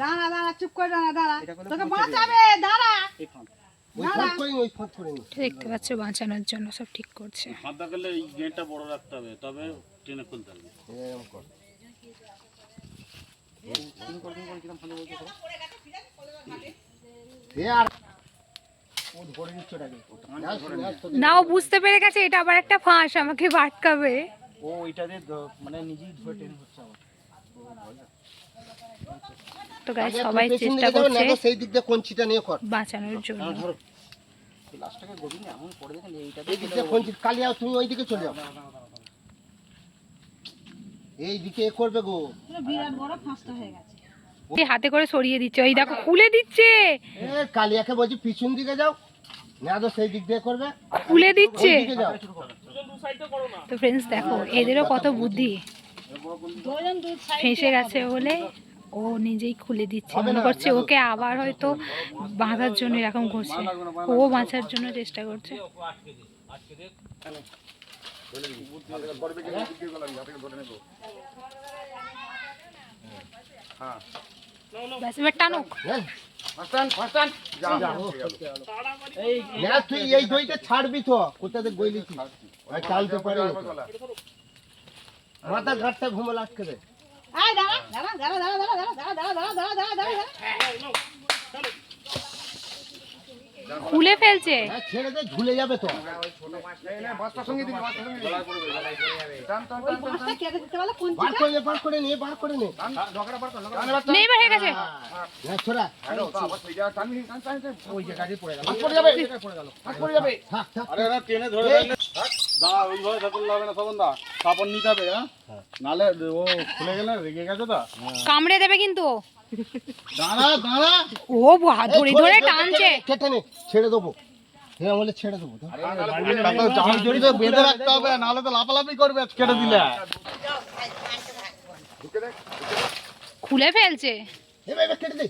দাঁড়া দাঁড়া চুপ করে দাঁড়া দাঁড়া। তোকে বাঁচাবে দাঁড়া। দেখতে পাচ্ছ বাঁচানোর জন্য সব ঠিক করছে। এই গেটটা বড় রাখতে হবে তবে খুলতে হবে। এরকম কর। নাও বুঝতে পেরে গেছে এটা আবার একটা ফাঁস আমাকে বাটকাবে। ও ওইটা দিয়ে মানে নিজেই ধরে টেনে হচ্ছে আমার তো গাই আগে সবাই চেষ্টা করছে না তো সেই দিক দিয়ে কঞ্চিটা নিয়ে কর। বাঁচানোর জন্য। লাস্টটাকে গড়িনি এমন করে দেখেন এইটা এই দিক দিয়ে কালিয়া তুমি ওই দিকে চলে যাও। এই দিকে করবে গো। বিরাট বড় ফাঁসটা হয়ে গেছে। এই হাতে করে সরিয়ে দিচ্ছে ওই দেখো খুলে দিচ্ছে। এ কালিয়াকে বলছি পিছন দিকে যাও। না তো সেই দিক দিয়ে করবে। খুলে দিচ্ছে। ওই দিকে যাও তো ফ্রেন্ডস দেখো এদেরও কত বুদ্ধি। ফেঁসে গেছে বলে ও নিজেই খুলে দিচ্ছে। মনে করছে ওকে আবার হয়তো বাঁধার জন্য এরকম করছে। ও বাঁচার জন্য চেষ্টা করছে। ছাড়বি তো কোথাতে গইলি তুই? টানতে পারে মাথা ঘাটটা ঘুমে লাগছে রে দাঁড়া দাঁড়া দাঁড়া দাঁড়া দাঁড়া দাঁড়া দাঁড়া দাঁড়া দাঁড়া দাঁড়া দাঁড়া খুলে ফেলছে। হ্যাঁ ছেড়ে দে ঝুলে যাবে তো। বার করে নে বার করে নে বার করে নে। নেই এবার হয়ে গেছে। ছোড়া। ওই জায়গায় পড়ে গেল। থাক থাক। আরে টেনে ধরে দাঁড়া ওইভাবে থাকলে হবে না তখন দা। কাপড় নিতে হবে হ্যাঁ। নালে ও খুলে গেলে রেগে গেছে তো। কামড়ে দেবে কিন্তু ও। দাঁড়া দাঁড়া। ও বা- ধরে ধরে টানছে। কেটে নে ছেড়ে দেবো। হ্যাঁ বলে ছেড়ে দেবো। জাল জড়ি তো বেঁধে রাখতে হবে নাহলে তো লাফালাফি করবে কেটে দিলে। খুলে ফেলছে। কেটে দে।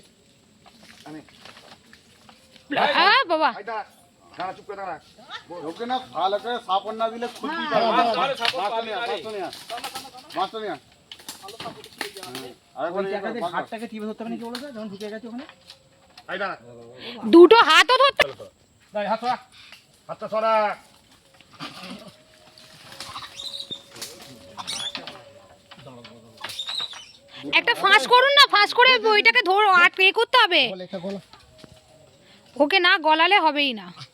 বাবা। ওকে না ভালো করে সাপন না দিলে খুলবি পারবে না বাঁচতে নিয়ে বাঁচতে দুটো হাত একটা ফাঁস করুন না ফাঁস করে ওইটাকে ধরো আটকে করতে হবে। ওকে না গলালে হবেই না।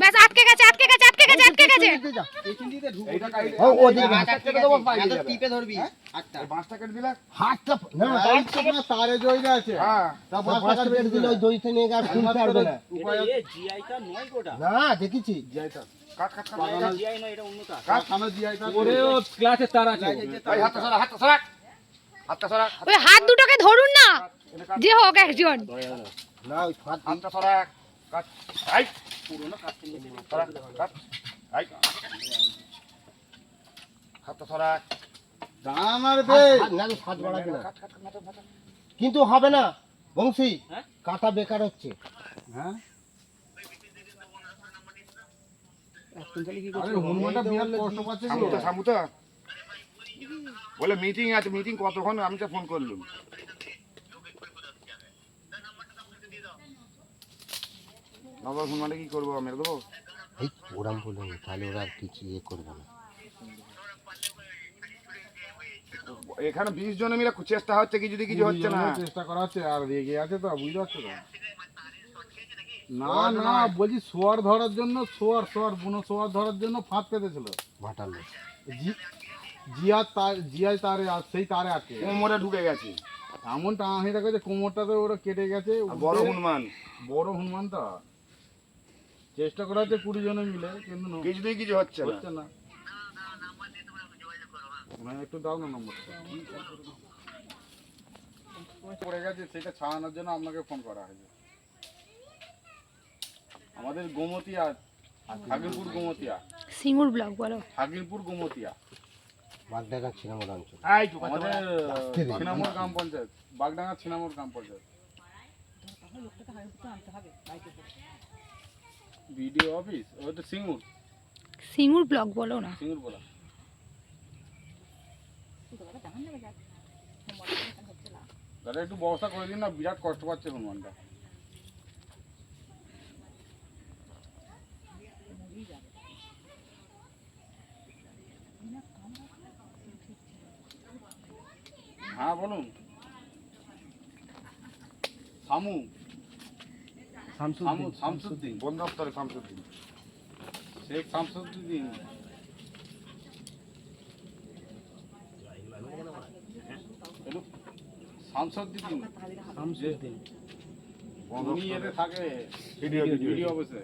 ব্যাস আটকে গেছে আটকে গেছে আটকে গেছে আটকে গেছে। না দেখেছি। ওই হাত দুটোকে ধরুন না। যে হোক একজন। না ওই হাতটা কিন্তু হবে না। বংশী কাটা বেকার হচ্ছে। বলে মিটিং আছে মিটিং কতক্ষণ আমি তো ফোন করলাম। বাবা হনুমানটা কি করব মেরে দেবো? এই ওরাম বলে তাহলে ওরা আর কিছু ইয়ে করবে না। এখানে বিশ জনে মিলে চেষ্টা হচ্ছে কিছু যদি কিছু হচ্ছে না। চেষ্টা করা হচ্ছে আর রেগে আছে তো বুঝতে পারছ তো? না না বলছি শোয়ার ধরার জন্য শোয়ার শোয়ার বুনো শোয়ার ধরার জন্য ফাঁদ পেতেছিল। জিয়া তার জিয়াই তারে আর সেই তারে আটকে কোমরে ঢুকে গেছে। এমন টাঙাহি রেখেছে কোমরটাতে ওরা কেটে গেছে বড় হনুমান। বড় হনুমানটা চেষ্টা করা হচ্ছে কুড়ি জনে মিলে কিন্তু ন- কিছুতেই কিছু হচ্ছে না। হচ্ছে না। মানে একটু দাও না নম্বরটা পড়ে গেছে সেটা ছাড়ানোর জন্য আপনাকে ফোন করা হয়েছে। আমাদের গোমতিয়া হাগিরপুর গোমতিয়া। সিঙ্গুর ব্লগ বলো। হাগিরপুর গোমতিয়া। বাগডাকা ছিনামর অঞ্চল। আমাদের ছিনামোড় গ্রাম পঞ্চায়েত। বাগডাঙ্গা ছিনামোড় গ্রাম পঞ্চায়েত। লোকটাকে আনতে হবে বিডিও অফিস? ওই তো সিঙ্গুর। সিঙ্গুর ব্লগ বলো না। সিঙ্গুর বলা। দাদা একটু ব্যবস্থা করে দিন না বিরাট কষ্ট পাচ্ছে হনুমানটা। হ্যাঁ বলুন। সামু শামসুদ্দিন বন দপ্তরে শামসুদ্দিন। শেখ শামসুদ্দিন। শামসুদ্দিন। শামসুদ্দিন। উনি এতে থাকে ভিডিও ভিডিও অফিসে।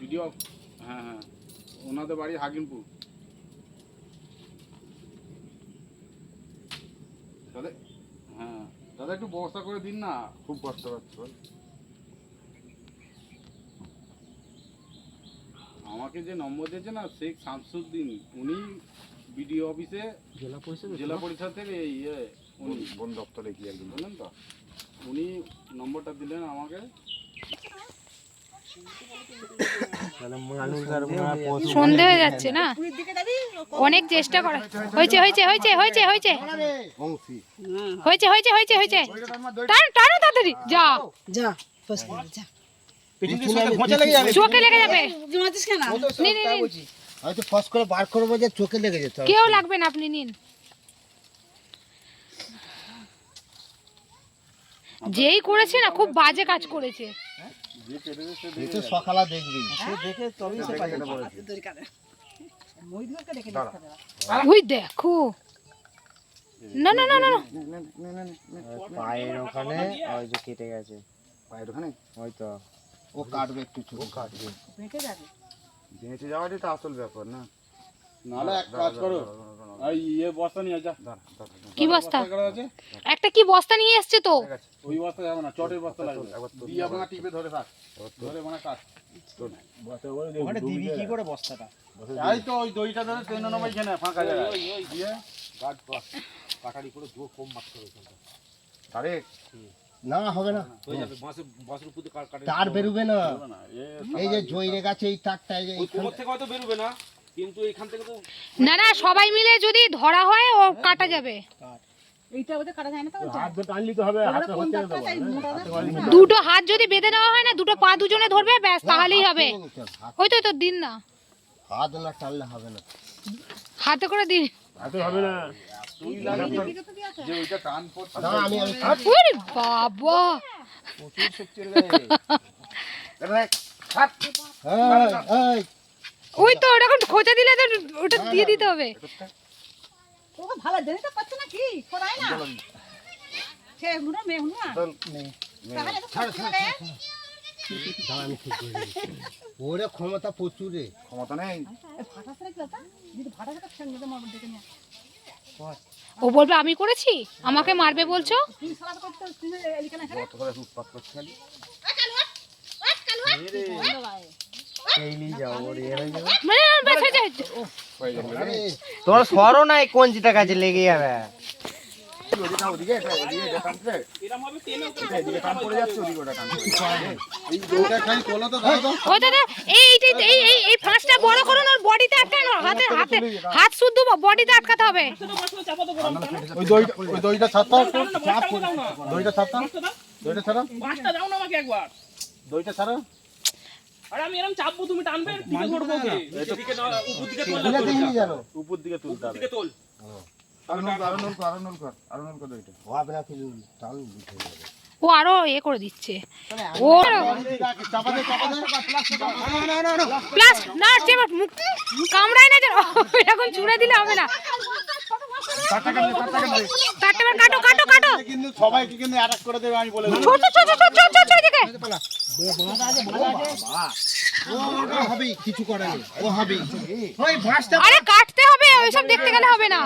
ভিডিও হ্যাঁ হ্যাঁ। ওনাদের বাড়ি হাকিমপুর দাদা হ্যাঁ দাদা একটু ব্যবস্থা করে দিন না খুব কষ্ট পাচ্ছে আমাকে যে নম্বর দিয়েছে না শেখ শামসুদ্দিন উনি বিডিও অফিসে জেলা পরিষদ জেলা পরিষদের এই ইয়ে উনি। বন দপ্তরে কি একজন বললেন তো। উনি নম্বরটা দিলেন আমাকে। সন্ধে হয়ে যাচ্ছে না? অনেক চেষ্টা করা। হয়েছে হয়েছে হয়েছে হয়েছে হয়েছে। হয়েছে হয়েছে হয়েছে হয়েছে। টানো টানো তাড়াতাড়ি। যা। যা চোখে লেগে যাবে। হয়তো ফস করে বার করব যে চোখে লেগে যেত কেউ লাগবে না আপনি নিন। যেই করেছে না খুব বাজে কাজ করেছে। এই সকালে দেখবি। দরকার মহিদুলকে দেখে নিতে হবে। ওই দেখো। না না না না না। পায়ের ওখানে ওই যে কেটে গেছে। পায়ের ওখানে? ওই তো। ও কাটবে একটু কাটবে। যাবে। বেঁচে যাওয়াটাই তো আসল ব্যাপার না। নাহলে এক কাজ করো। ইয়ে। কি বস্তা একটা কি বস্তা নিয়ে এসছে তো? ওই বস্তা যাবে না চটের বস্তা লাগবে। দিয়ে আপনার টিপে ধরে থাক। ধরে মানে কাজ। ওখানে দিবি কি করে বস্তাটা? এই তো ওই দইটা ধরে ট্রেন নেব এখানে ফাঁকা জায়গা দিয়ে আরে না হবে না। তার বেরোবে না। এই যে জয়রে গাছে এই তারটা এই যে এইখানে না। না না সবাই মিলে যদি ধরা হয় ও কাটা যাবে। এইটা ওদের কাটা যায় না তো? হাত ধরে টানলি তো হবে হাতে হচ্ছে ডাক্তার চাই মোটা দাঁত? দুটো হাত যদি বেঁধে নেওয়া হয় না দুটো পা দুজনে ধরবে ব্যাস তাহলেই হবে। ওই তো তো দিন না। হাত না টানলে হবে না। হাতে করে দিন। হাতে হবে না। তো দিয়ে ওই তো ওটা এখন খোঁচা দিলে তো ওটা দিয়ে দিতে হবে। তোকে ভালো জানি তো পাচ্ছে না? কি না। সে হুনা। ওরে ক্ষমতা প্রচুর রে। ক্ষমতা নেই। ও বলবে আমি করেছি? আমাকে মারবে বলছো? করতে না তোমার সরো নাই কঞ্চিটা কাজে লেগে যাবে? হাতে হাতে হাত শুদ্ধ বডিতে আটকাতে হবে। ওই দইটা ছাড়তে দইটা ছাড়তে দইটা ছাড়া। পাঁচটা দাও না আমাকে একবার। দইটা ছাড়া। আরে আমি এরকম চাপবো তুমি টানবে টিপে ধরবো ওকে দিকে না উপর দিকে তোল দেখিনি জানো উপর দিকে তুলতে হবে দিকে তোল না ও আরও এ করে দিচ্ছে ও প্লাস না মুখ কামড়ায় না যেন এরকম ছুঁড়ে দিলে হবে না চারটে কাটো কাটো কাটো কিন্তু সবাইকে কিন্তু অ্যাটাক করে দেবে আমি বলে ছোট ছোট ছোট ছোট ছোট এদিকে। হবে কিছু করার ও হবে। আরে কাটতে হবে ওইসব দেখতে গেলে হবে না।